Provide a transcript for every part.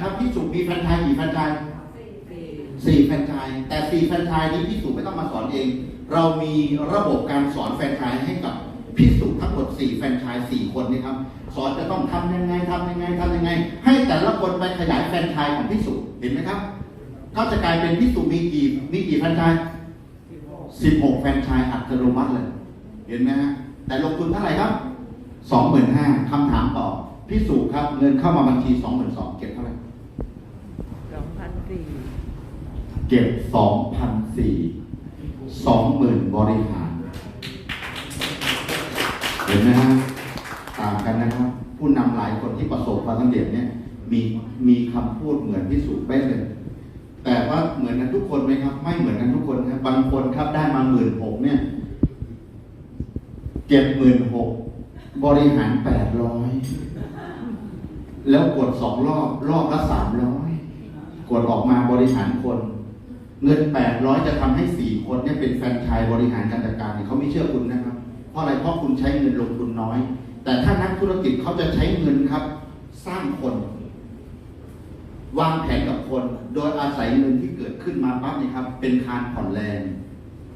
ครับพี่สุมีแฟนชส์กี่แฟนชส์สี่แฟนชส์แต่สี่แฟนชส์นี้พี่สุไม่ต้องมาสอนเอง เรามีระบบการสอนแฟนชส์ให้กับพี่สุทั้งหมดสี่แฟนชส์สี่คนนะครับสอนจะต้องทำยังไงทำยังไงทำยังไง ให้แต่ละคนไปขยายแฟนชส์ของพี่สุเห็นไหมครับ ก็จะกลายเป็นพี่สุมีกี่มีกี่แฟนชส์สิบหกแฟนชส์อัตโนมัติเลย เห็นไหมฮะแต่ลงทุนเท่าไหร่ครับสองหมื่นห้าคำถามต่อพี่สุครับเงินเข้ามาบัญชีสองหมื่นสองเก็บเท่าไหร่ สองพันสี่ เก็บสองพันสี่สองหมื่นบริหาร เห็นไหมฮะต่างกันนะครับ ผู้นำหลายคนที่ประสบความสำเร็จเนี่ยมีมีคำพูดเหมือนพิสูจน์เป๊ะเลยแต่ว่าเหมือนกันทุกคนไหมครับ ไม่เหมือนกันทุกคนครับบางคนครับได้มาหมื่นหกเนี่ยเก็บหมื่นหกบริหารแปดร้อยแล้วกดสองรอบ รอบละสามร้อยกดออกมาบริหารคน เงินแปดร้อยจะทำให้สี่คนเนี่ยเป็นแฟนชส์บริหารการจัดการเนี่ยเขาไม่เชื่อคุณนะครับ เพราะอะไรเพราะคุณใช้เงินลงทุนน้อย แต่ถ้านักธุรกิจเขาจะใช้เงินครับ สร้างคน วางแผนกับคน โดยอาศัยเงินที่เกิดขึ้นมาปั๊บนี่ครับ เป็นคานผ่อนแรง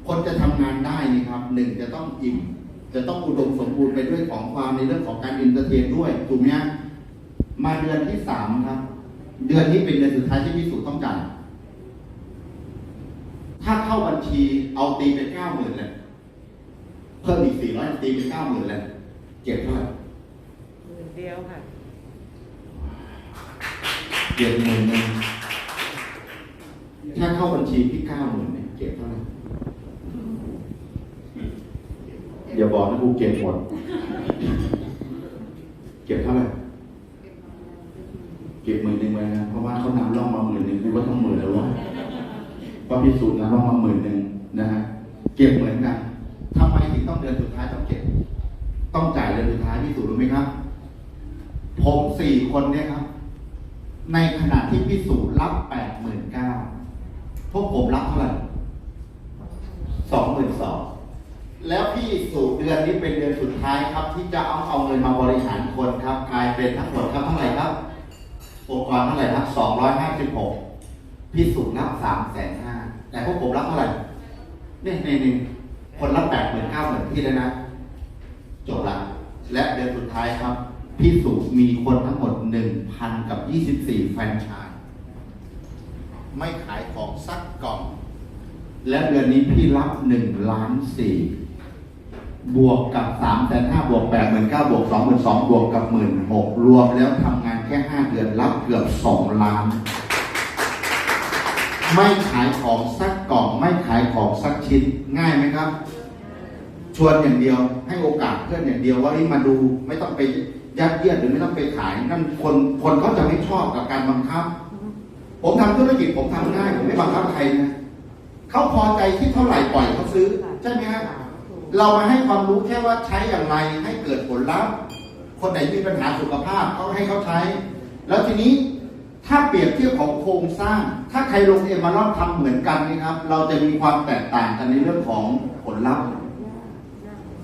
คนจะทำงานได้นี่ครับหนึ่งจะต้องอิ่มจะต้องอุดมสมบูรณ์ไปด้วยของความในเรื่องของการอินเตอร์เทนด้วยถูกไหมมาเดือนที่สามครับ เดือนนี้เป็นเดือนสุดท้ายที่พิสูจน์ต้องจ่าย ถ้าเข้าบัญชีเอาตีเป็นเก้าหมื่นเลยเพิ่มอีกสี่ร้อยตีเป็นเก้าหมื่นเลยเก็บเท่าไหร่หมื่นเดียวค่ะเก็บหมื่นหนึ่งถ้าเข้าบัญชีพี่เก้าหมื่นเนี่ยเก็บเท่าไหร่อย่าบอกนะกูเก็บหมด เก็บเท่าไหร่เก็บหมื่นหนึ่งไว้นะเพราะว่าเขานำร่องมาหมื่นหนึ่งคือว่าต้องหมื่นแล้ววะเพราะพิสูจน์นำร่องมาหมื่นหนึ่งนะฮะเก็บเหมือนกันทำไมถึงต้องเดือนสุดท้ายต้องเก็บ ต้องจ่ายเดือนสุดท้ายพิสูจน์รู้ไหมครับ ผมสี่คนเนี่ยครับ ในขณะที่พิสูจน์รับแปดหมื่นเก้าพวกผมรับเท่าไหร่สองหมื่นสองแล้วพี่สู่เดือนนี้เป็นเดือนสุดท้ายครับ ที่จะเอาเอาเงินมาบริหารคนครับกลายเป็นทั้งหมดครับเท่าไหร่ครับองค์กรเท่าไหร่ครับสองร้อยห้าสิบหกพี่สุรับสามแสนห้า แต่พวกผมรับเท่าไหร่เนี่ยในหนึ่งคนรับแปดหมื่นเก้าหมื่นพี่แล้วนะ จบละและเดือนสุดท้ายครับ พี่สุมีคนทั้งหมดหนึ่งพันกับยี่สิบสี่แฟรนไชส์ไม่ขายของสักกล่อง และเดือนนี้พี่รับหนึ่งล้านสี่บวกกับสามแสนห้าบวกแปดหมื่นเก้าบวกสองหมื่นสองบวกกับหมื่นหกรวมแล้วทำงานแค่ห้าเดือนรับเกือบสองล้าน ไม่ขายของสักกล่อง ไม่ขายของสักชิ้นง่ายไหมครับ ชวนอย่างเดียว ให้โอกาสเพื่อนอย่างเดียวว่านี่มาดูไม่ต้องไปยัดเยียดหรือไม่ต้องไปขายนั่นคนคนเขาจะไม่ชอบกับการบังคับ ผมทำธุรกิจผมทำง่ายผมไม่บังคับใครนะเขาพอใจที่เท่าไหร่ปล่อยเขาซื้อใช่ไหมฮะเรามาให้ความรู้แค่ว่าใช้อย่างไรให้เกิดผลลัพธ์คนไหนมีปัญหาสุขภาพเขาให้เขาใช้ แล้วทีนี้ ถ้าเปรียบเทียบของโครงสร้าง ถ้าใครลงเอมาลอนทำเหมือนกันนะครับ เราจะมีความแตกต่างกันในเรื่องของผลลัพธ์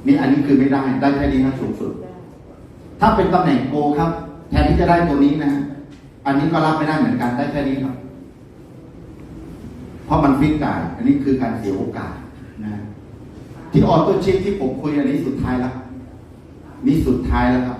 นี่อันนี้คือไม่ได้ ได้แค่นี้ครับสูงสุด ถ้าเป็นตำแหน่งโกครับ แทนที่จะได้ตัวนี้นะ อันนี้ก็รับไม่ได้เหมือนกัน ได้แค่นี้ครับ เพราะมันฟิกกาย อันนี้คือการเสียโอกาสนะ ที่ออโต้ชิปที่ผมคุยอันนี้สุดท้ายแล้ว นี่สุดท้ายแล้วครับ